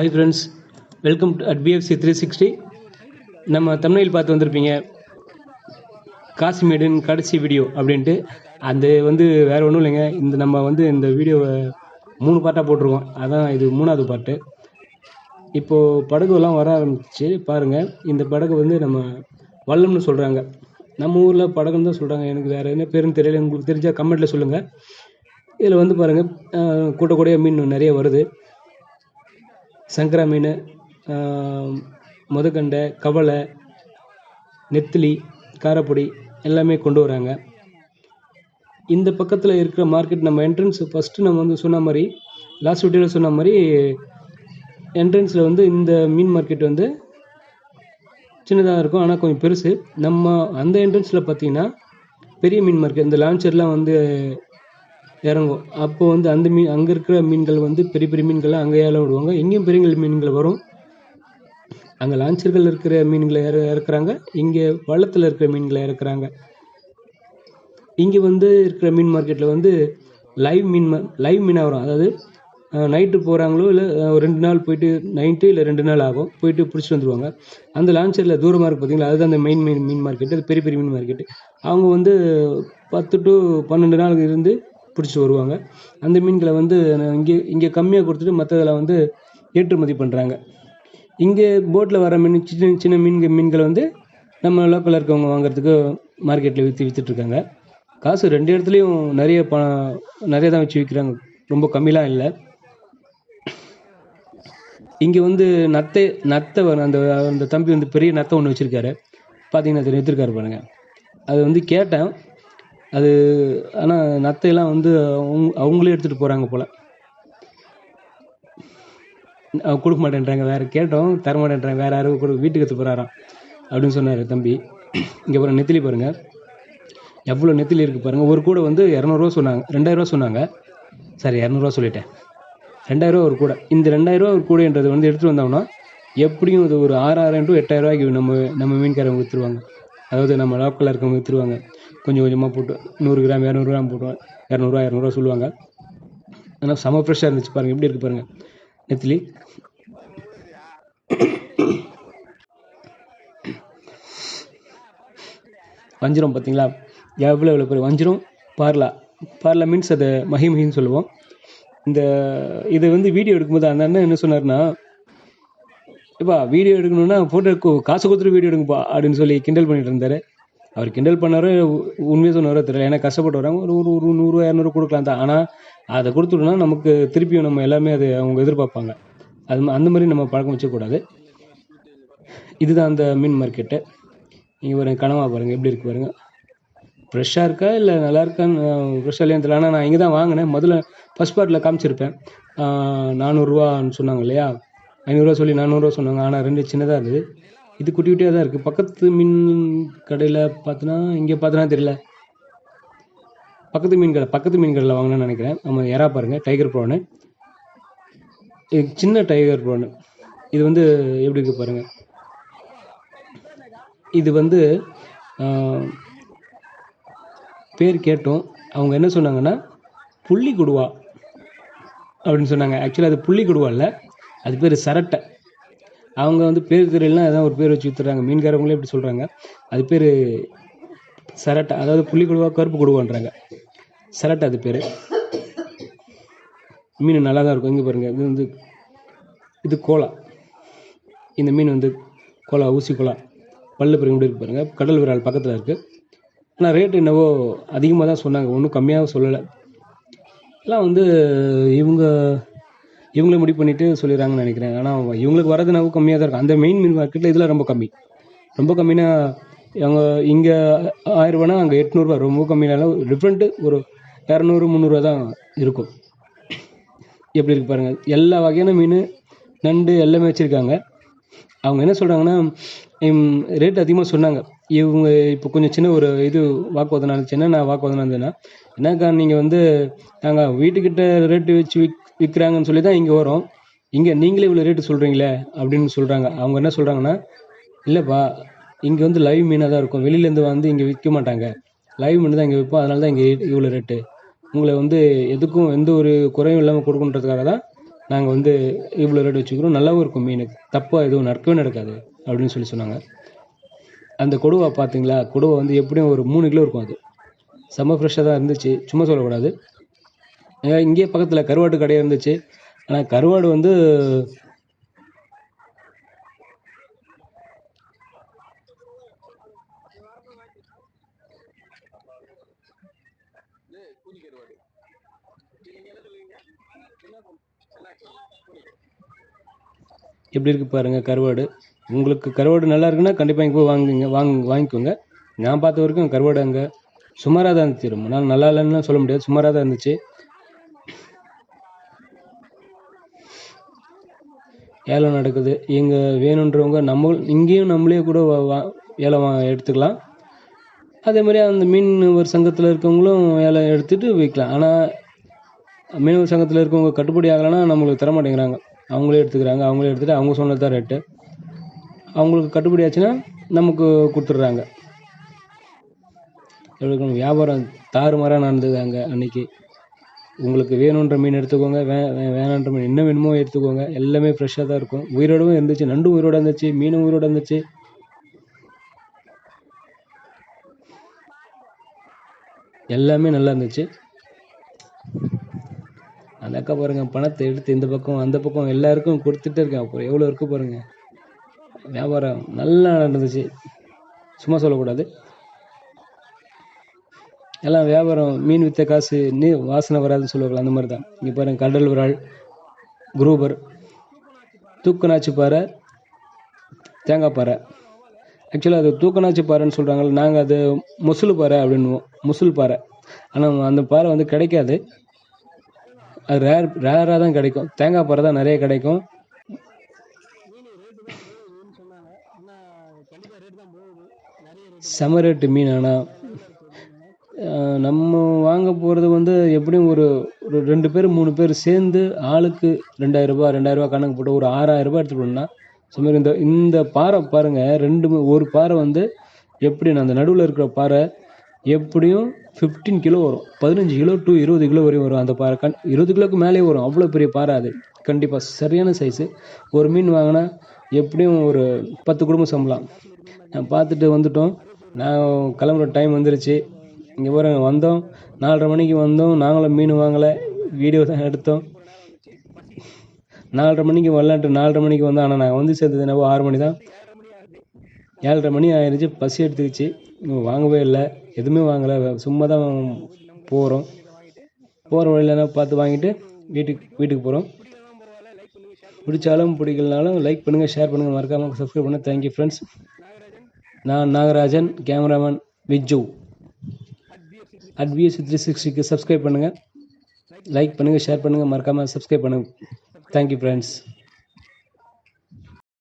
Hi friends welcome to at PFC three sixty நம்ம தமிழில் பார்த்து வந்திருப்பீங்க. காசிமேடின் கடைசி வீடியோ அப்படின்ட்டு. அது வந்து வேறு ஒன்றும் இல்லைங்க. இந்த நம்ம வந்து இந்த வீடியோவை மூணு பார்ட்டாக போட்டிருக்கோம். அதான் இது மூணாவது பாட்டு இப்போது படகுலாம் வர ஆரம்பிச்சு பாருங்கள் இந்த படகு வந்து நம்ம வல்லம்னு சொல்கிறாங்க நம்ம ஊரில் படகுன்னு தான் சொல்கிறாங்க எனக்கு வேறு என்ன பேருன்னு தெரியல. உங்களுக்கு தெரிஞ்சால் கமெண்ட்டில் சொல்லுங்கள் இதில் வந்து பாருங்கள் கூட்ட மீன் நிறைய வருது. சங்கரா மீன் முதக்கண்டை கவலை நெத்திலி காரப்பொடி எல்லாமே கொண்டு வராங்க. இந்த பக்கத்தில் இருக்கிற மார்க்கெட் நம்ம என்ட்ரன்ஸ் ஃபஸ்ட்டு நம்ம வந்து சொன்ன மாதிரி லாஸ்ட் வீடியோவில் சொன்ன மாதிரி என்ட்ரன்ஸில் வந்து இந்த மீன் மார்க்கெட் வந்து சின்னதாக இருக்கும் ஆனால் கொஞ்சம் பெருசு. நம்ம அந்த என்ட்ரன்ஸில் பார்த்தீங்கன்னா பெரிய மீன் மார்க்கெட் இந்த லான்ச்சர்லாம் வந்து இறங்கும். அப்போ வந்து அந்த மீன் அங்கே இருக்கிற மீன்கள் வந்து பெரிய பெரிய மீன்கள்லாம் அங்கே ஏலம் விடுவாங்க இங்கேயும் பெரிய மீன்கள் வரும். அங்கே லான்ச்சர்கள் இருக்கிற மீன்களை இற இறக்குறாங்க. இங்கே வள்ளத்தில் இருக்கிற மீன்களை இறக்குறாங்க. இங்கே வந்து இருக்கிற மீன் மார்க்கெட்டில் வந்து லைவ் மீன் லைவ் மீனாக வரும். அதாவது நைட்டு போகிறாங்களோ இல்லை ரெண்டு நாள் போயிட்டு நைட்டு இல்லை ரெண்டு நாள் ஆகும். போயிட்டு பிடிச்சிட்டு வந்துடுவாங்க அந்த லான்ச்சரில் தூரமாக இருக்குது பார்த்தீங்களா அதுதான் அந்த மெயின் மீன் மீன் மார்க்கெட்டு அது பெரிய பெரிய மீன் மார்க்கெட்டு அவங்க வந்து பத்து டு பன்னெண்டு நாள் இருந்து பிடிச்சிட்டு வருவாங்க. அந்த மீன்களை வந்து இங்கே இங்கே கம்மியாக கொடுத்துட்டு மற்றதில் வந்து ஏற்றுமதி பண்ணுறாங்க இங்கே போட்டில் வர மீன் சின்ன சின்ன மீன்கள் மீன்களை வந்து நம்ம லோக்கலில் இருக்கவங்க வாங்குறதுக்கு மார்க்கெட்டில் விற்று விற்றுட்ருக்காங்க காசு ரெண்டு இடத்துலையும் நிறைய ப நிறைய தான் வச்சு விற்கிறாங்க ரொம்ப கம்மிலாம் இல்லை. இங்கே வந்து நத்தை நத்தை வர அந்த அந்த தம்பி வந்து பெரிய நத்தை ஒன்று வச்சுருக்காரு. பார்த்தீங்கன்னா தெரியும் விற்றுருக்காரு பாருங்கள் அது வந்து கேட்டேன். அது ஆனால் நத்தையெல்லாம் வந்து அவங்க அவங்களே எடுத்துகிட்டு போகிறாங்க போல். கொடுக்க மாட்டேன்றாங்க வேறு கேட்டோம் தர மாட்டேன்றாங்க வேறு யாரும் கொடு வீட்டுக்கு எடுத்து போகிறாராம் அப்படின்னு சொன்னார் தம்பி. இங்கே பாருங்க நெத்திலி பாருங்கள் எவ்வளோ நெத்திலி இருக்குது பாருங்கள் ஒரு கூடை வந்து இரநூறுவா சொன்னாங்க ரெண்டாயிரரூவா சொன்னாங்க. சரி இரநூறுவா சொல்லிட்டேன். ரெண்டாயிரரூவா ஒரு கூடை. இந்த ரெண்டாயிரரூவா ஒரு கூடைன்றது வந்து எடுத்துகிட்டு வந்தோம்னா எப்படியும் இது ஒரு ஆறாயிரம் டு எட்டாயிரரூவாய்க்கு நம்ம நம்ம மீன்காரவங்க விற்றுருவாங்க அதாவது நம்ம லோக்கலில் இருக்கவங்க விற்றுருவாங்க கொஞ்சம் கொஞ்சமாக போட்டு நூறு கிராம் இரநூறு கிராம் போட்டுவேன் இரநூறுவா இரநூறுவா சொல்லுவாங்க. ஆனால் செம ஃப்ரெஷ்ஷாக இருந்துச்சு பாருங்கள் எப்படி இருக்குது பாருங்கள் நெத்திலி. வஞ்சிரம் பார்த்தீங்களா? எவ்வளோ எவ்வளோ பேர்? வஞ்சிரம் பார்லா. பார்லா மீன்ஸ் அதை மஹிமஹின்னு சொல்லுவோம். இந்த இது வந்து வீடியோ எடுக்கும்போது அந்த அண்ணன் என்ன சொன்னார்னா இப்பா வீடியோ எடுக்கணும்னா ஃபோட்டோ காசு கொடுத்துட்டு வீடியோ எடுங்கப்பா அப்படின்னு சொல்லி கிண்டல் பண்ணிட்டு இருந்தார். அவர் கிண்டல் பண்ணாரோ உண்மையாக சொன்னாரோ தெரியல. ஏன்னா கஷ்டப்பட்டு வராங்க ஒரு ஒரு ஒரு நூறுரூவா இரநூறு கொடுக்கலாம் தான். ஆனால் அதை கொடுத்துட்டோம்னா நமக்கு திருப்பியும் நம்ம எல்லாமே அது அவங்க எதிர்பார்ப்பாங்க. அது அந்த மாதிரி நம்ம பழக்கம் வச்சக்கூடாது இதுதான் அந்த மீன் மார்க்கெட்டு. நீங்கள் பாருங்க கனவா பாருங்கள் எப்படி இருக்கு பாருங்கள் ஃப்ரெஷ்ஷாக இருக்கா இல்லை நல்லா இருக்கான்னு ஃப்ரெஷ்ஷாக இல்லையான்னு தெரியல. ஆனால் நான் இங்கே தான் வாங்கினேன். முதல்ல ஃபஸ்ட் பார்ட்டில் காமிச்சிருப்பேன். நானூறுரூவான்னு சொன்னாங்க இல்லையா? ஐநூறுரூவா சொல்லி நானூறுரூவா சொன்னாங்க. ஆனால் ரெண்டு சின்னதாக இருந்தது. இது குட்டி குட்டியாக தான் இருக்குது பக்கத்து மீன் கடையில் பார்த்தோன்னா இங்கே பார்த்தோன்னா தெரியல. பக்கத்து மீன் கடை பக்கத்து மீன் கடையில் வாங்கினேன்னு நினைக்கிறேன். நம்ம யாராக பாருங்கள் டைகர் ப்ரானு இது சின்ன டைகர் ப்ரானு இது வந்து எப்படி இருக்குது பாருங்கள் இது வந்து பேர் கேட்டோம். அவங்க என்ன சொன்னாங்கன்னா புள்ளி குடுவா அப்படின்னு சொன்னாங்க. ஆக்சுவலாக அது புள்ளி குடுவா இல்லை அது பேர் சரட்டை. அவங்க வந்து பேர் தெரியலனா ஏதாவது ஒரு பேர் வச்சு வித்துறாங்க மீன்காரவங்களே இப்படி சொல்கிறாங்க அது பேர் சரட்டை அதாவது புள்ளி குடுவா கருப்பு குடுவான்றாங்க. சரட்டை அது பேர். மீன் நல்லா தான் இருக்கும். இங்கே பாருங்கள் இது வந்து இது கோலா. இந்த மீன் வந்து கோலா ஊசி கோலா. பல்லு பிறகு எப்படி இருக்கு பாருங்கள் கடல் விரால் பக்கத்தில் இருக்குது ஆனால் ரேட் என்னவோ அதிகமாக தான் சொன்னாங்க. ஒன்றும் கம்மியாக சொல்லலை. எல்லாம் வந்து இவங்க இவங்களே முடிவு பண்ணிட்டு சொல்லிடுறாங்கன்னு நினைக்கிறேன். ஆனால் இவங்களுக்கு வரது நம்ம கம்மியாக தான் இருக்கும் அந்த மெயின் மீன் மார்க்கெட்டில் இதில் ரொம்ப கம்மி. ரொம்ப கம்மினா அவங்க இங்கே ஆயிரரூபானா அங்கே எட்நூறுபா ரொம்ப கம்மினாலும் டிஃப்ரெண்ட்டு ஒரு இரநூறு முந்நூறுவா தான் இருக்கும். எப்படி இருக்கு பாருங்கள் எல்லா வகையான மீன் நண்டு எல்லாமே வச்சுருக்காங்க. அவங்க என்ன சொல்கிறாங்கன்னா ரேட் அதிகமாக சொன்னாங்க. இவங்க இப்போ கொஞ்சம் சின்ன ஒரு இது வாக்குவாதம் நடந்துச்சுன்னா என்ன வாக்குவாதம் நடந்ததுன்னா என்னக்கா நீங்கள் வந்து நாங்கள் வீட்டுக்கிட்ட ரேட்டு வச்சு விக் விற்கிறாங்கன்னு சொல்லி தான் இங்கே வரும். இங்கே நீங்களே இவ்வளோ ரேட்டு சொல்கிறீங்களே அப்படின்னு சொல்கிறாங்க அவங்க என்ன சொல்கிறாங்கன்னா இல்லைப்பா இங்கே வந்து லைவ் மீனாக தான் இருக்கும் வெளியிலேருந்து வந்து இங்கே விற்க மாட்டாங்க. லைவ் மீன் தான் இங்கே விற்போம். அதனால தான் இங்கே இவ்வளோ ரேட்டு உங்களை வந்து எதுக்கும் எந்த ஒரு குறையும் இல்லாமல் கொடுக்கணுன்றதுக்காக தான் நாங்கள் வந்து இவ்வளோ ரேட் வச்சுக்கிறோம். நல்லாவும் இருக்கும் மீன் தப்பாக எதுவும் நடக்கவே நடக்காது அப்படின்னு சொல்லி சொன்னாங்க. அந்த கொடுவா பார்த்தீங்களா கொடுவை வந்து எப்படியும் ஒரு மூணு கிலோ இருக்கும் அது. செம்ம ஃப்ரெஷ்ஷாக தான் இருந்துச்சு. சும்மா சொல்லக்கூடாது. இங்கேயே பக்கத்தில் கருவாட்டு கடை இருந்துச்சு. ஆனால் கருவாடு வந்து எப்படி இருக்கு பாருங்க கருவாடு. உங்களுக்கு கருவாடு நல்லா இருக்குன்னா கண்டிப்பாக இங்கே போய் வாங்குங்க வாங்க வாங்கிக்கோங்க. நான் பார்த்த வரைக்கும் கருவாடு அங்கே சுமாராக தான் இருந்துச்சு. ரொம்ப நாள் நல்லா இல்லைன்னு சொல்ல முடியாது. சுமாராக தான் இருந்துச்சு. ஏலம் நடக்குது. இங்கே வேணுன்றவங்க நம்ம இங்கேயும் நம்மளே கூட வா- ஏலம் வா- எடுத்துக்கலாம். அதே மாதிரி அந்த மீனவர் சங்கத்தில் இருக்கவங்களும் ஏலம் எடுத்துகிட்டு விற்கலாம் ஆனால் மீனவர் சங்கத்தில் இருக்கவங்க கட்டுப்படி ஆகலைன்னா நம்மளுக்கு தர மாட்டேங்கிறாங்க. அவங்களே எடுத்துக்கிறாங்க. அவங்களே எடுத்துகிட்டு அவங்க சொன்னது தான் ரேட்டு அவங்களுக்கு கட்டுப்படி ஆச்சுன்னா நமக்கு கொடுத்துட்றாங்க. எவ்வளோ வியாபாரம் தாறுமாறாக நடந்தது அங்கே அன்னைக்கு. உங்களுக்கு வேணுன்ற மீன் எடுத்துக்கோங்க வே வேணான்ற மீன் என்ன வேணுமோ எடுத்துக்கோங்க. எல்லாமே ஃப்ரெஷ்ஷாக தான் இருக்கும். உயிரோடவும் இருந்துச்சு நண்டும் உயிரோட இருந்துச்சு மீனும் உயிரோட இருந்துச்சு. எல்லாமே நல்லா இருந்துச்சு. அந்த அக்கா பாருங்க பணத்தை எடுத்து இந்த பக்கம் அந்த பக்கம் எல்லாருக்கும் கொடுத்துட்டே இருக்கேன் அப்புறம் எவ்வளோ இருக்குது பாருங்க. வியாபாரம் நல்லா நடந்துச்சு. சும்மா சொல்லக்கூடாது. எல்லாம் வியாபாரம் மீன் வித்த காசு நீ வாசனை வராதுன்னு சொல்லுவாங்க அந்த மாதிரி தான் இங்கே பாருங்க கடல் விரால் குரூபர். தூக்கநாச்சி பாறை தேங்காய் பாறை. ஆக்சுவலாக அது தூக்கநாச்சி பாறைன்னு சொல்கிறாங்க நாங்கள் அது முசுல் பாறை அப்படின்னுவோம் முசுல் பாறை. ஆனால் அந்த பாறை வந்து கிடைக்காது. அது ரேர் ரேராக தான் கிடைக்கும். தேங்காய் பாறை தான் நிறைய கிடைக்கும். செம ரேட்டு மீன் ஆனால் நம்ம வாங்க போகிறது வந்து எப்படியும் ஒரு ஒரு ரெண்டு பேர் மூணு பேர் சேர்ந்து ஆளுக்கு ரெண்டாயிரரூபா ரெண்டாயிரரூபா கணக்கு போட்டு ஒரு ஆறாயிரம் ரூபாய் எடுத்துகிட்டு சுமார் இந்த இந்த பாறை பாருங்கள் ரெண்டு ஒரு பாறை வந்து எப்படி அந்த நடுவில் இருக்கிற பாறை எப்படியும் ஃபிஃப்டீன் கிலோ வரும். பதினஞ்சு கிலோ டு இருபது கிலோ வரையும் வரும் அந்த பாறை. கண் இருபது கிலோக்கு மேலே வரும். அவ்வளோ பெரிய பாறை அது. கண்டிப்பாக சரியான சைஸு ஒரு மீன் வாங்கினா எப்படியும் ஒரு பத்து குடும்பம் சம்பளம். நான் பார்த்துட்டு வந்துட்டோம். நான் கிளம்புற டைம் வந்துருச்சு. இங்கே பாருங்க வந்தோம். நாலரை மணிக்கு வந்தோம். நாங்களும் மீன் வாங்கலை. வீடியோ தான் எடுத்தோம். நாலரை மணிக்கு வரலான்ட்டு நாலரை மணிக்கு வந்தோம். ஆனால் நாங்கள் வந்து சேர்ந்தது என்னவோ ஆறு மணி தான். ஏழரை மணி ஆயிடுச்சு பசி எடுத்துக்கிச்சு. வாங்கவே இல்லை. எதுவுமே வாங்கலை. சும்மா தான் போகிறோம் போகிற வழியிலனா பார்த்து வாங்கிட்டு வீட்டுக்கு வீட்டுக்கு போகிறோம் பிடிச்சாலும் பிடிக்கலனாலும் லைக் பண்ணுங்கள் ஷேர் பண்ணுங்கள் மறக்காமல் சப்ஸ்கிரைப் பண்ண. தேங்க்யூ ஃப்ரெண்ட்ஸ் நான் Nagarajan cameraman Viju at V S three சிக்ஸ்டிக்கு subscribe பண்ணுங்கள் லைக் பண்ணுங்கள் ஷேர் பண்ணுங்கள் மறக்காமல் சப்ஸ்கிரைப் பண்ணுங்கள் தேங்க்யூ ஃப்ரெண்ட்ஸ்